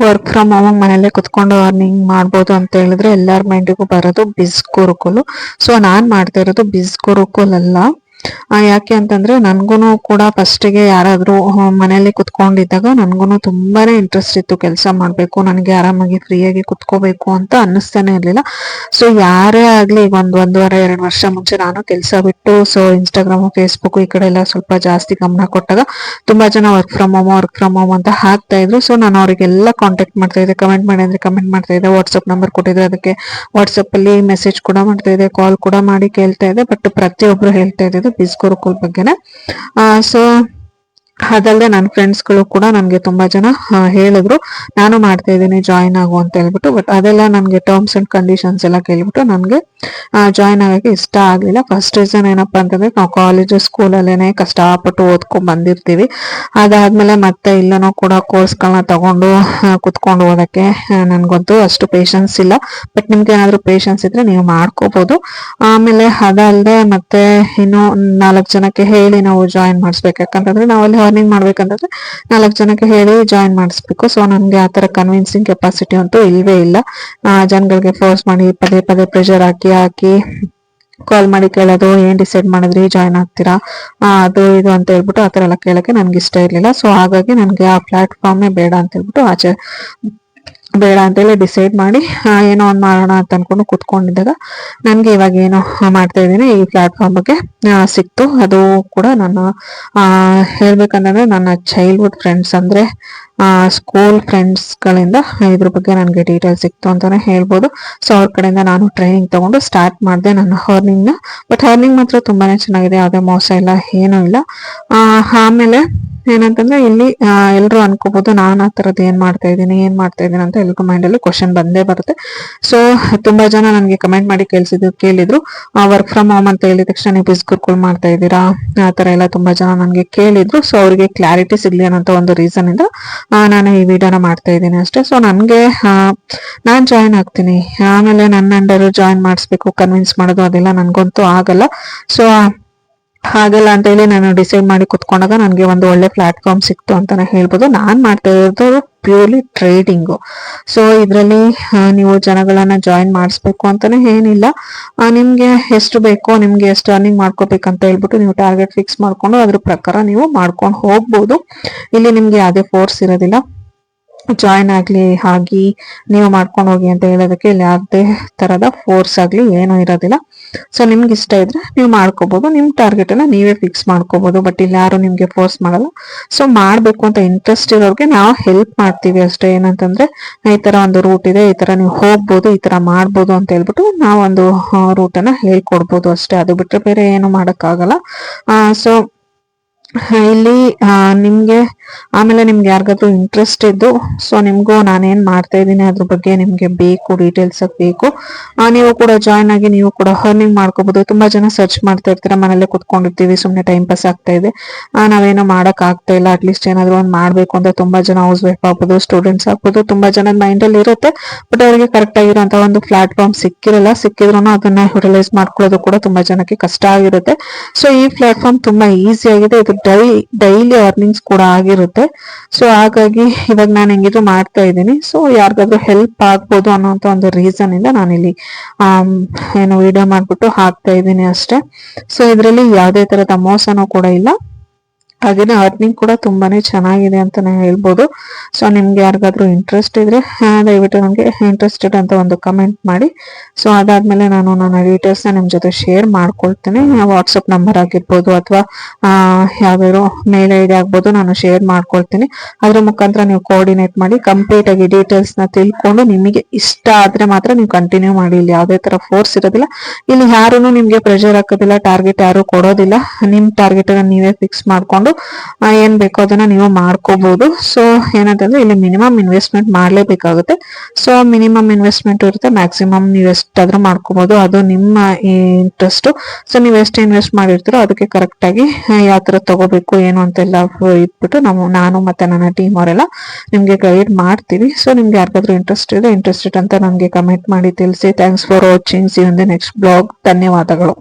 Work from home ಮನೇಲೆ ಕುತ್ಕೊಂಡು earning ಮಾಡ್ಬೋದು ಅಂತ ಹೇಳಿದ್ರೆ ಎಲ್ಲರ ಮೈಂಡಿಗೂ ಬರೋದು ಬಿಸ್ ಗುರುಕುಲು ಸೊ ನಾನ್ ಮಾಡ್ತಾ ಇರೋದು ಬಿಸ್ ಗುರುಕುಲ್ ಅಲ್ಲ ಯಾಕೆ ಅಂತಂದ್ರೆ ನನ್ಗೂನು ಕೂಡ ಫಸ್ಟಿಗೆ ಯಾರಾದ್ರೂ ಮನೆಯಲ್ಲಿ ಕುತ್ಕೊಂಡಿದ್ದಾಗ ನನ್ಗೂನು ತುಂಬಾನೇ ಇಂಟ್ರೆಸ್ಟ್ ಇತ್ತು ಕೆಲಸ ಮಾಡ್ಬೇಕು, ನನಗೆ ಆರಾಮಾಗಿ ಫ್ರೀಯಾಗಿ ಕುತ್ಕೋಬೇಕು ಅಂತ ಅನ್ನಿಸ್ತಾನೆ ಇರಲಿಲ್ಲ. ಸೊ ಯಾರೇ ಆಗ್ಲಿ ಈಗ ಒಂದ್ ಒಂದೂವರೆ, ಎರಡು ವರ್ಷ ಮುಂಚೆ ನಾನು ಕೆಲಸ ಬಿಟ್ಟು ಸೊ ಇನ್ಸ್ಟಾಗ್ರಾಮ್ ಫೇಸ್ಬುಕ್ ಈ ಕಡೆ ಎಲ್ಲ ಸ್ವಲ್ಪ ಜಾಸ್ತಿ ಗಮನ ಕೊಟ್ಟಾಗ ತುಂಬಾ ಜನ work from home work from home ಅಂತ ಹಾಕ್ತಾ ಇದ್ರು. ಸೊ ನಾನು ಅವರಿಗೆಲ್ಲ ಕಾಂಟ್ಯಾಕ್ಟ್ ಮಾಡ್ತಾ ಇದ್ದೆ ಕಮೆಂಟ್ ಮಾಡಿ ಅಂದ್ರೆ ಕಮೆಂಟ್ ಮಾಡ್ತಾ ಇದ್ದೆ ವಾಟ್ಸ್ಆಪ್ ನಂಬರ್ ಕೊಟ್ಟಿದ್ರೆ ಅದಕ್ಕೆ. ವಾಟ್ಸ್ಆಪ್ ಅಲ್ಲಿ ಮೆಸೇಜ್ ಕೂಡ ಮಾಡ್ತಾ ಇದ್ದೆ ಕಾಲ್ ಕೂಡ ಮಾಡಿ ಕೇಳ್ತಾ ಇದ್ದೆ ಬಟ್ ಪ್ರತಿಯೊಬ್ರು ಹೇಳ್ತಾ ಇದ್ದಿದ್ದು ಬಿಸ್ ಗುರುಕುಲ್ ಬಗ್ಗೆನೇ. ಸೊ ಅದಲ್ಲದೆ ನನ್ನ ಫ್ರೆಂಡ್ಸ್ಗಳು ಕೂಡ ನನಗೆ ತುಂಬಾ ಜನ ಹೇಳಿದ್ರು. ನಾನು ಮಾಡ್ತಾ ಇದ್ದೀನಿ ಜಾಯಿನ್ ಆಗು ಅಂತ ಹೇಳ್ಬಿಟ್ಟು ಬಟ್ ಅದೆಲ್ಲ ನನಗೆ ಟರ್ಮ್ಸ್ ಅಂಡ್ ಕಂಡೀಷನ್ಸ್ ಎಲ್ಲ ಕೇಳ್ಬಿಟ್ಟು ನನಗೆ ಜಾಯಿನ್ ಆಗಕ್ಕೆ ಇಷ್ಟ ಆಗಲಿಲ್ಲ. ಫಸ್ಟ್ ರೀಸನ್ ಏನಪ್ಪಾ ಅಂತಂದ್ರೆ, ನಾವು ಕಾಲೇಜು ಸ್ಕೂಲಲ್ಲೇನೆ ಕಷ್ಟಪಟ್ಟು ಓದ್ಕೊಂಡ್ ಬಂದಿರ್ತೀವಿ. ಅದಾದ್ಮೇಲೆ ಮತ್ತೆ ಇಲ್ಲನೋ ಕೂಡ ಕೋರ್ಸ್ಗಳನ್ನ ತಗೊಂಡು ಕುತ್ಕೊಂಡು ಓದಕ್ಕೆ ನನಗಂತೂ ಅಷ್ಟು ಪೇಷನ್ಸ್ ಇಲ್ಲ. ಬಟ್ ನಿಮ್ಗೆ ಏನಾದರೂ ಪೇಷನ್ಸ್ ಇದ್ರೆ ನೀವು ಮಾಡ್ಕೋಬಹುದು ಆಮೇಲೆ ಅದಲ್ಲದೆ ಮತ್ತೆ ಇನ್ನು ನಾಲ್ಕು ಜನಕ್ಕೆ ಹೇಳಿ ನಾವು ಜಾಯಿನ್ ಮಾಡಿಸ್ಬೇಕು. ಯಾಕಂತಂದ್ರೆ ನಾವು ಅಲ್ಲಿ ಅರ್ನಿಂಗ್ ಮಾಡ್ಬೇಕಂತಂದ್ರೆ ನಾಲ್ಕು ಜನಕ್ಕೆ ಹೇಳಿ ಜಾಯಿನ್ ಮಾಡಿಸ್ಬೇಕು. ಸೊ ನನ್ಗೆ ಆ ತರ ಕನ್ವಿನ್ಸಿಂಗ್ ಕೆಪಾಸಿಟಿ ಅಂತೂ ಇಲ್ವೇ ಇಲ್ಲ. ಜನಗಳಿಗೆ ಫೋರ್ಸ್ ಮಾಡಿ ಪದೇ ಪದೇ ಪ್ರೆಷರ್ ಹಾಕಿ ಹಾಕಿ ಕಾಲ್ ಮಾಡಿ ಕೇಳೋದು, ಏನ್ ಡಿಸೈಡ್ ಮಾಡಿದ್ರಿ ಜಾಯ್ನ್ ಆಗ್ತೀರಾ ಅದು, ಇದು ಅಂತ ಹೇಳ್ಬಿಟ್ಟು ಆ ತರ ಎಲ್ಲ ಕೇಳಕ್ಕೆ ನನ್ಗೆ ಇಷ್ಟ ಇರ್ಲಿಲ್ಲ. ಸೊ ಹಾಗಾಗಿ ನನ್ಗೆ ಆ ಪ್ಲಾಟ್ಫಾರ್ಮೇ ಬೇಡ ಅಂತ ಹೇಳ್ಬಿಟ್ಟು ಆಚೆ ಬೇಡ ಅಂತೇಳಿ ಡಿಸೈಡ್ ಮಾಡಿ ಏನೋ ಒಂದು ಮಾಡೋಣ ಅಂತ ಅನ್ಕೊಂಡು ಕುತ್ಕೊಂಡಿದ್ದಾಗ ನನ್ಗೆ ಇವಾಗ ಏನೋ ಮಾಡ್ತಾ ಇದ್ದೀನಿ. ಈ ಪ್ಲಾಟ್ಫಾರ್ಮ್ ಬಗ್ಗೆ ಸಿಕ್ತು. ಅದು ಕೂಡ ನನ್ನ ಹೇಳ್ಬೇಕಂತಂದ್ರೆ ನನ್ನ ಚೈಲ್ಡ್ಹುಡ್ ಫ್ರೆಂಡ್ಸ್ ಅಂದ್ರೆ ಸ್ಕೂಲ್ ಫ್ರೆಂಡ್ಸ್ ಗಳಿಂದ, ಇದ್ರ ಬಗ್ಗೆ ನನಗೆ ಡೀಟೇಲ್ಸ್ ಸಿಕ್ತು ಅಂತಾನೆ ಹೇಳ್ಬೋದು. ಸೊ ಅವ್ರ ಕಡೆಯಿಂದ ನಾನು ಟ್ರೈನಿಂಗ್ ತಗೊಂಡು ಸ್ಟಾರ್ಟ್ ಮಾಡಿದೆ ನನ್ನ ನ. ಬಟ್ ಅರ್ನಿಂಗ್ ಮಾತ್ರ ತುಂಬಾನೇ ಚೆನ್ನಾಗಿದೆ. ಯಾವುದೇ ಮೋಸ ಇಲ್ಲ, ಏನೂ ಇಲ್ಲ. ಆಮೇಲೆ ಏನಂತಂದ್ರೆ ಇಲ್ಲಿ ಎಲ್ಲರೂ ಅನ್ಕೋಬಹುದು ನಾನು ಆ ತರದ್ ಏನ್ ಮಾಡ್ತಾ ಇದ್ದೀನಿ, ಏನ್ ಮಾಡ್ತಾ ಇದ್ದೀನಿ ಅಂತ ಎಲ್ರಿಗೂ ಮೈಂಡ್ ಅಲ್ಲಿ ಕ್ವಶನ್ ಬಂದೇ ಬರುತ್ತೆ. ಸೊ ತುಂಬಾ ಜನ ನನಗೆ ಕಮೆಂಟ್ ಮಾಡಿ ಕೇಳಿಸಿದ್ರು ಕೇಳಿದ್ರು. ವರ್ಕ್ ಫ್ರಮ್ ಹೋಮ್ ಅಂತ ಹೇಳಿದ ತಕ್ಷಣ ನೀವು ಬಿಸ್ಗುರ್ಗಳು ಮಾಡ್ತಾ ಇದ್ದೀರಾ? ಆ ತರ ಎಲ್ಲ ತುಂಬಾ ಜನ ನನಗೆ ಕೇಳಿದ್ರು. ಸೊ ಅವರಿಗೆ ಕ್ಲಾರಿಟಿ ಸಿಗ್ಲಿ ಅನ್ನೋ ಒಂದು ರೀಸನ್ ಇಂದ ನಾನು ಈ ವಿಡಿಯೋನ ಮಾಡ್ತಾ ಇದ್ದೀನಿ ಅಷ್ಟೇ. ಸೊ ನನಗೆ ನಾನ್ ಜಾಯಿನ್ ಆಗ್ತೀನಿ. ಆಮೇಲೆ ನನ್ನ ಅಂಡರ್ ಜಾಯಿನ್ ಮಾಡಿಸ್ಬೇಕು ಕನ್ವಿನ್ಸ್ ಮಾಡೋದು ಅದೆಲ್ಲ ನನ್ಗಂತೂ ಆಗಲ್ಲ. ಸೊ ಹಾಗಲ್ಲ ಅಂತ ಹೇಳಿ ನಾನು ಡಿಸೈಡ್ ಮಾಡಿ ಕುತ್ಕೊಂಡಾಗ ನನಗೆ ಒಂದು ಒಳ್ಳೆ ಪ್ಲಾಟ್ಫಾರ್ಮ್ ಸಿಕ್ತು ಅಂತಾನೆ ಹೇಳ್ಬೋದು. ನಾನು ಮಾಡ್ತಾ ಇರೋದು ಪ್ಯೂರ್ಲಿ ಟ್ರೇಡಿಂಗು ಸೊ ಇದರಲ್ಲಿ ನೀವು ಜನಗಳನ್ನ ಜಾಯಿನ್ ಮಾಡಿಸ್ಬೇಕು ಅಂತಾನೆ ಏನಿಲ್ಲ. ನಿಮ್ಗೆ ಎಷ್ಟು ಬೇಕೋ, ನಿಮಗೆ ಎಷ್ಟು ಅರ್ನಿಂಗ್ ಮಾಡ್ಕೋಬೇಕಂತ ಹೇಳ್ಬಿಟ್ಟು ನೀವು ಟಾರ್ಗೆಟ್ ಫಿಕ್ಸ್ ಮಾಡಿಕೊಂಡು ಅದ್ರ ಪ್ರಕಾರ ನೀವು ಮಾಡ್ಕೊಂಡು ಹೋಗ್ಬೋದು. ಇಲ್ಲಿ ನಿಮಗೆ ಯಾವುದೇ ಫೋರ್ಸ್ ಇರೋದಿಲ್ಲ. ಜಾಯಿನ್ ಆಗ್ಲಿ ಆಗಿ ನೀವು ಮಾಡ್ಕೊಂಡು ಹೋಗಿ ಅಂತ ಹೇಳೋದಕ್ಕೆ ಇಲ್ಲಿ ಯಾವುದೇ ತರದ ಫೋರ್ಸ್ ಆಗ್ಲಿ ಏನೂ ಇರೋದಿಲ್ಲ. ಸೊ ನಿಮ್ಗೆ ಇಷ್ಟ ಇದ್ರೆ ನೀವು ಮಾಡ್ಕೋಬಹುದು ನಿಮ್ ಟಾರ್ಗೆಟ್ ಅನ್ನ ನೀವೇ ಫಿಕ್ಸ್ ಮಾಡ್ಕೋಬಹುದು ಬಟ್ ಇಲ್ಲಿ ಯಾರು ನಿಮ್ಗೆ ಫೋರ್ಸ್ ಮಾಡಲ್ಲ. ಸೊ ಮಾಡ್ಬೇಕು ಅಂತ ಇಂಟ್ರೆಸ್ಟ್ ಇರೋರ್ಗೆ ನಾವು ಹೆಲ್ಪ್ ಮಾಡ್ತೀವಿ ಅಷ್ಟೇ. ಏನಂತಂದ್ರೆ, ಈ ತರ ಒಂದು ರೂಟ್ ಇದೆ, ಈ ತರ ನೀವು ಹೋಗ್ಬೋದು, ಈ ತರ ಮಾಡ್ಬೋದು ಅಂತ ಹೇಳ್ಬಿಟ್ಟು ನಾವೊಂದು ರೂಟ್ ಅನ್ನ ಹೇಳ್ಕೊಡ್ಬೋದು ಅಷ್ಟೇ. ಅದು ಬಿಟ್ರೆ ಬೇರೆ ಏನು ಮಾಡಕ್ಕಾಗಲ್ಲ. ಸೊ ಇಲ್ಲಿ ನಿಮ್ಗೆ, ಆಮೇಲೆ ನಿಮ್ಗೆ ಯಾರಿಗಾದ್ರೂ ಇಂಟ್ರೆಸ್ಟ್ ಇದ್ದು ಸೊ ನಿಮ್ಗೂ ನಾನೇನ್ ಮಾಡ್ತಾ ಇದ್ದೀನಿ ಅದ್ರ ಬಗ್ಗೆ ನಿಮ್ಗೆ ಬೇಕು ಡೀಟೇಲ್ಸ್ ಬೇಕು. ನೀವು ಕೂಡ ಜಾಯ್ನ್ ಆಗಿ ನೀವು ಕೂಡ ಅರ್ನಿಂಗ್ ಮಾಡ್ಕೋಬಹುದು ತುಂಬಾ ಜನ ಸರ್ಚ್ ಮಾಡ್ತಾ ಇರ್ತೀರಾ ಮನೇಲೆ ಕುತ್ಕೊಂಡಿರ್ತೀವಿ, ಸುಮ್ನೆ ಟೈಮ್ ಪಾಸ್ ಆಗ್ತಾ ಇದೆ. ನಾವೇನು ಮಾಡಕ್ ಆಗ್ತಾ ಇಲ್ಲ ಅಟ್ಲೀಸ್ಟ್ ಏನಾದ್ರು ಒಂದ್ ಮಾಡ್ಬೇಕು ಅಂತ ತುಂಬಾ ಜನ ಹೌಸ್ ವೈಫ್ ಆಗ್ಬೋದು ಸ್ಟೂಡೆಂಟ್ಸ್ ಆಗ್ಬೋದು, ತುಂಬಾ ಜನ ಮೈಂಡ್ ಅಲ್ಲಿ ಇರುತ್ತೆ. ಬಟ್ ಅವರಿಗೆ ಕರೆಕ್ಟ್ ಆಗಿರೋಂತ ಒಂದು ಪ್ಲಾಟ್ಫಾರ್ಮ್ ಸಿಕ್ಕಿರಲ್ಲ ಸಿಕ್ಕಿದ್ರು ಅದನ್ನ ಯುಟಿಲೈಸ್ ಮಾಡ್ಕೊಳ್ಳೋದು ಕೂಡ ತುಂಬಾ ಜನಕ್ಕೆ ಕಷ್ಟ ಆಗಿರುತ್ತೆ. ಸೊ ಈ ಪ್ಲಾಟ್ಫಾರ್ಮ್ ತುಂಬಾ ಈಸಿ ಆಗಿದೆ. ಇದು ಡೈ ಡೈಲಿ ಅರ್ನಿಂಗ್ಸ್ ಕೂಡ ಆಗಿರುತ್ತೆ. ಸೊ ಹಾಗಾಗಿ ಇವಾಗ ನಾನು ಹೆಂಗಿದ್ರು ಮಾಡ್ತಾ ಇದ್ದೀನಿ. ಸೊ ಯಾರಿಗಾದ್ರೂ ಹೆಲ್ಪ್ ಆಗ್ಬೋದು ಅನ್ನೋಂತ ಒಂದು ರೀಸನ್ ಇಂದ ನಾನಿಲ್ಲಿ ಏನು ವಿಡಿಯೋ ಮಾಡ್ಬಿಟ್ಟು ಹಾಕ್ತಾ ಇದ್ದೀನಿ ಅಷ್ಟೇ. ಸೊ ಇದರಲ್ಲಿ ಯಾವುದೇ ತರದ ಮೋಸನೂ ಕೂಡ ಇಲ್ಲ. ಹಾಗೇನೆ ಅರ್ನಿಂಗ್ ಕೂಡ ತುಂಬಾನೇ ಚೆನ್ನಾಗಿದೆ ಅಂತಾನೆ ಹೇಳ್ಬೋದು. ಸೊ ನಿಮ್ಗೆ ಯಾರಿಗಾದ್ರೂ ಇಂಟ್ರೆಸ್ಟ್ ಇದ್ರೆ ದಯವಿಟ್ಟು ನನಗೆ ಇಂಟ್ರೆಸ್ಟೆಡ್ ಅಂತ ಒಂದು ಕಮೆಂಟ್ ಮಾಡಿ. ಸೊ ಅದಾದ್ಮೇಲೆ ನಾನು ನನ್ನ ಡೀಟೇಲ್ಸ್ನ ನಿಮ್ ಜೊತೆ ಶೇರ್ ಮಾಡ್ಕೊಳ್ತೇನೆ. ವಾಟ್ಸಪ್ ನಂಬರ್ ಆಗಿರ್ಬೋದು ಅಥವಾ ಯಾವ್ದಾದ್ರು ಮೇಲ್ ಐ ಡಿ ಆಗ್ಬೋದು, ನಾನು ಶೇರ್ ಮಾಡ್ಕೊಳ್ತೀನಿ. ಅದ್ರ ಮುಖಾಂತರ ನೀವು ಕೋಆರ್ಡಿನೇಟ್ ಮಾಡಿ ಕಂಪ್ಲೀಟ್ ಆಗಿ ಡೀಟೇಲ್ಸ್ನ ತಿಳ್ಕೊಂಡು ನಿಮಗೆ ಇಷ್ಟ ಆದ್ರೆ ಮಾತ್ರ ನೀವು ಕಂಟಿನ್ಯೂ ಮಾಡಿ. ಇಲ್ಲಿ ಯಾವುದೇ ತರ ಫೋರ್ಸ್ ಇರೋದಿಲ್ಲ. ಇಲ್ಲಿ ಯಾರು ನಿಮ್ಗೆ ಪ್ರೆಷರ್ ಹಾಕೋದಿಲ್ಲ ಟಾರ್ಗೆಟ್ ಯಾರು ಕೊಡೋದಿಲ್ಲ. ನಿಮ್ ಟಾರ್ಗೆಟ್ ಅನ್ನ ನೀವೇ ಫಿಕ್ಸ್ ಮಾಡ್ಕೊಂಡು ಏನ್ ಬೇಕೋ ಅದನ್ನ ನೀವು ಮಾಡ್ಕೋಬಹುದು ಸೊ ಏನಂತಂದ್ರೆ ಇಲ್ಲಿ ಮಿನಿಮಮ್ ಇನ್ವೆಸ್ಟ್ಮೆಂಟ್ ಮಾಡ್ಲೇಬೇಕಾಗುತ್ತೆ. ಸೊ ಮಿನಿಮಮ್ ಇನ್ವೆಸ್ಟ್ಮೆಂಟ್ ಇರುತ್ತೆ. ಮ್ಯಾಕ್ಸಿಮಮ್ ನೀವು ಎಷ್ಟಾದ್ರೂ ಮಾಡ್ಕೋಬಹುದು ಅದು ನಿಮ್ಮ ಇಂಟ್ರೆಸ್ಟ್ ಸೊ ನೀವು ಎಷ್ಟು ಇನ್ವೆಸ್ಟ್ ಮಾಡಿರ್ತೀರೋ ಅದಕ್ಕೆ ಕರೆಕ್ಟ್ ಆಗಿ ಯಾವ ತರ ತಗೋಬೇಕು, ಏನು ಅಂತೆಲ್ಲ ಇಟ್ಬಿಟ್ಟು ನಾವು, ನಾನು ಮತ್ತೆ ನನ್ನ ಟೀಮ್ ಅವರೆಲ್ಲ ನಿಮ್ಗೆ ಗೈಡ್ ಮಾಡ್ತೀವಿ. ಸೊ ನಿಮ್ಗೆ ಯಾರಿಗಾದ್ರೂ ಇಂಟ್ರೆಸ್ಟ್ ಇದೆ ಇಂಟ್ರೆಸ್ಟೆಡ್ ಅಂತ ನನಗೆ ಕಮೆಂಟ್ ಮಾಡಿ ತಿಳಿಸಿ. ಥ್ಯಾಂಕ್ಸ್ ಫಾರ್ ವಾಚಿಂಗ್ ಸಿ ಒಂದು ನೆಕ್ಸ್ಟ್ ಬ್ಲಾಗ್ ಧನ್ಯವಾದಗಳು.